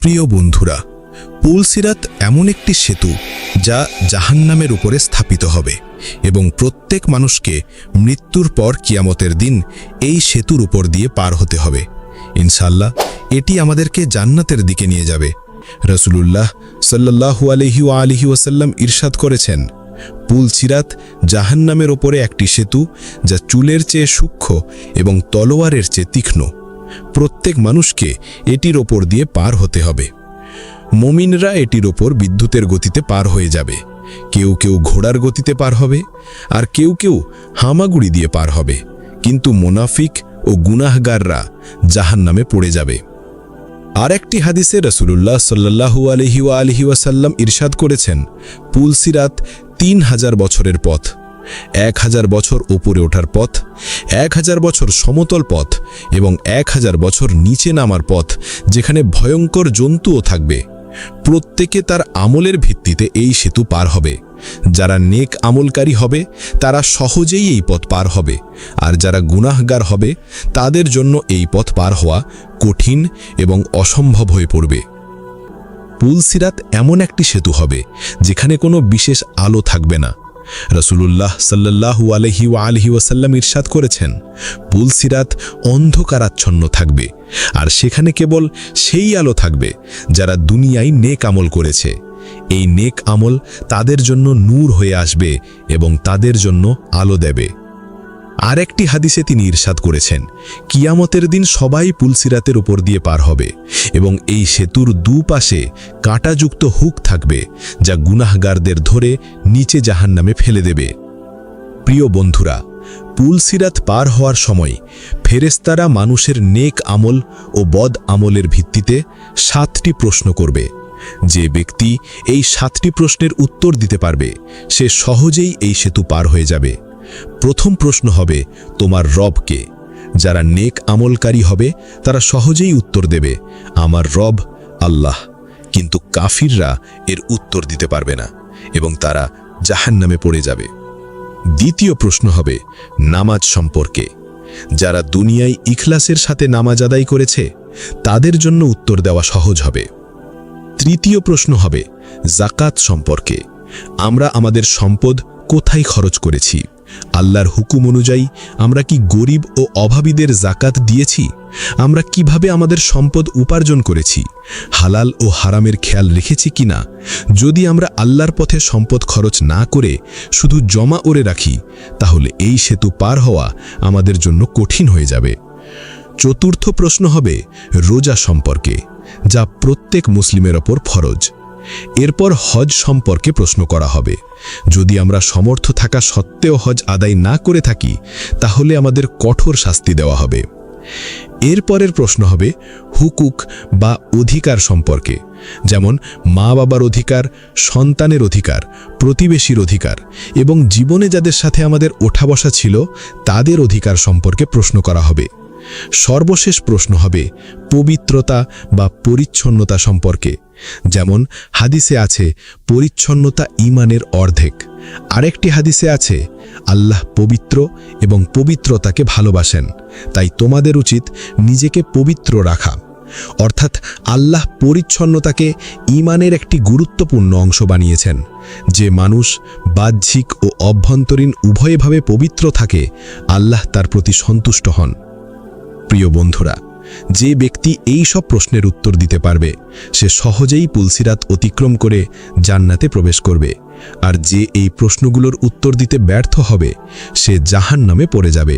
প্রিয় বন্ধুরা পুলসিরাত এমন একটি সেতু যা জাহান্নামের উপরে স্থাপিত হবে এবং প্রত্যেক মানুষকে মৃত্যুর পর কিয়ামতের দিন এই সেতুর উপর দিয়ে পার হতে হবে। ইনশাল্লাহ এটি আমাদেরকে জান্নাতের দিকে নিয়ে যাবে। রসুলুল্লাহ সাল্লাহু আলহি আলহি ওয়াসাল্লাম ইরশাদ করেছেন পুলসিরাত জাহান্নামের ওপরে একটি সেতু যা চুলের চেয়ে সূক্ষ্ম এবং তলোয়ারের চেয়ে তীক্ষ্ণ। প্রত্যেক মানুষকে এটির ওপর দিয়ে পার হতে হবে। মমিনরা এটির ওপর বিদ্যুতের গতিতে পার হয়ে যাবে। কেউ কেউ ঘোড়ার গতিতে পার হবে, আর কেউ কেউ হামাগুড়ি দিয়ে পার হবে। কিন্তু মোনাফিক ও গুনাহগাররা জাহান নামে পড়ে যাবে। আর একটি হাদিসে রসুল্লাহ সাল্লাহু আলহি আলহি ওয়াসাল্লাম ইরশাদ করেছেন পুলসিরাত তিন হাজার বছরের পথ। এক হাজার বছর উপরে ওঠার পথ, এক হাজার বছর সমতল পথ এবং এক হাজার বছর নিচে নামার পথ, যেখানে ভয়ঙ্কর জন্তুও থাকবে। প্রত্যেকে তার আমলের ভিত্তিতে এই সেতু পার হবে। যারা নেক আমলকারী হবে, তারা সহজেই এই পথ পার হবে। আর যারা গুনাহগার হবে, তাদের জন্য এই পথ পার হওয়া কঠিন এবং অসম্ভব হয়ে পড়বে। পুলসিরাত এমন একটি সেতু হবে, যেখানে কোনো বিশেষ আলো থাকবে না। রসুলুল্লাহ সাল্লাহু আলহি ও আলহি ওয়াসাল্লাম ইরশাদ করেছেন পুলসিরাত অন্ধকারাচ্ছন্ন থাকবে, আর সেখানে কেবল সেই আলো থাকবে যারা দুনিয়ায় নেক আমল করেছে। এই নেক আমল তাদের জন্য নূর হয়ে আসবে এবং তাদের জন্য আলো দেবে। আর একটি হাদিসে তিনি ইরশাদ করেছেন, কিয়ামতের দিন সবাই পুলসিরাতের ওপর দিয়ে পার হবে এবং এই সেতুর দুপাশে কাঁটাযুক্ত হুক থাকবে যা গুনাহগারদের ধরে নিচে জাহান নামে ফেলে দেবে। প্রিয় বন্ধুরা, পুলসিরাত পার হওয়ার সময় ফেরেস্তারা মানুষের নেক আমল ও বদ আমলের ভিত্তিতে সাতটি প্রশ্ন করবে। যে ব্যক্তি এই সাতটি প্রশ্নের উত্তর দিতে পারবে, সে সহজেই এই সেতু পার হয়ে যাবে। প্রথম প্রশ্ন হবে, তোমার রবকে যারা নেক আমলকারী হবে, তারা সহজেই উত্তর দেবে, আমার রব আল্লাহ। কিন্তু কাফিররা এর উত্তর দিতে পারবে না, এবং তারা জাহান নামে পড়ে যাবে। দ্বিতীয় প্রশ্ন হবে, নামাজ সম্পর্কে। যারা দুনিয়ায় ইখলাসের সাথে নামাজ আদায় করেছে, তাদের জন্য উত্তর দেওয়া সহজ হবে। তৃতীয় প্রশ্ন হবে, জাকাত সম্পর্কে। আমরা আমাদের সম্পদ কোথায় খরচ করেছি? আল্লাহর হুকুম অনুযায়ী আমরা কি গরিব ও অভাবীদের জাকাত দিয়েছি? আমরা কীভাবে আমাদের সম্পদ উপার্জন করেছি? হালাল ও হারামের খেয়াল রেখেছি কিনা? যদি আমরা আল্লাহর পথে সম্পদ খরচ না করে শুধু জমা ওরে রাখি, তাহলে এই সেতু পার হওয়া আমাদের জন্য কঠিন হয়ে যাবে। চতুর্থ প্রশ্ন হবে রোজা সম্পর্কে, যা প্রত্যেক মুসলিমের ওপর ফরজ। এরপর হজ সম্পর্কে প্রশ্ন করা হবে। যদি আমরা সমর্থ থাকা সত্ত্বেও হজ আদায় না করে থাকি, তাহলে আমাদের কঠোর শাস্তি দেওয়া হবে। এরপরের প্রশ্ন হবে, হুকুক বা অধিকার সম্পর্কে। যেমন মা বাবার অধিকার, সন্তানের অধিকার, প্রতিবেশীর অধিকার এবং জীবনে যাদের সাথে আমাদের ওঠা বসা ছিল, তাদের অধিকার সম্পর্কে প্রশ্ন করা হবে। সর্বশেষ প্রশ্ন হবে পবিত্রতা বা পরিচ্ছন্নতা সম্পর্কে। যেমন হাদিসে আছে, পরিচ্ছন্নতা ইমানের অর্ধেক। আরেকটি হাদিসে আছে, আল্লাহ পবিত্র এবং পবিত্রতাকে ভালোবাসেন, তাই তোমাদের উচিত নিজেকে পবিত্র রাখা। অর্থাৎ আল্লাহ পরিচ্ছন্নতাকে ইমানের একটি গুরুত্বপূর্ণ অংশ বানিয়েছেন, যে মানুষ বাহ্যিক ও অভ্যন্তরীণ উভয়ভাবে পবিত্র থাকে, আল্লাহ তার প্রতি সন্তুষ্ট হন। প্রিয় বন্ধুরা, যে ব্যক্তি এই সব প্রশ্নের উত্তর দিতে পারবে, সে সহজেই পুলসিরাত অতিক্রম করে জান্নাতে প্রবেশ করবে। আর যে এই প্রশ্নগুলোর উত্তর দিতে ব্যর্থ হবে, সে জাহান নামে পড়ে যাবে।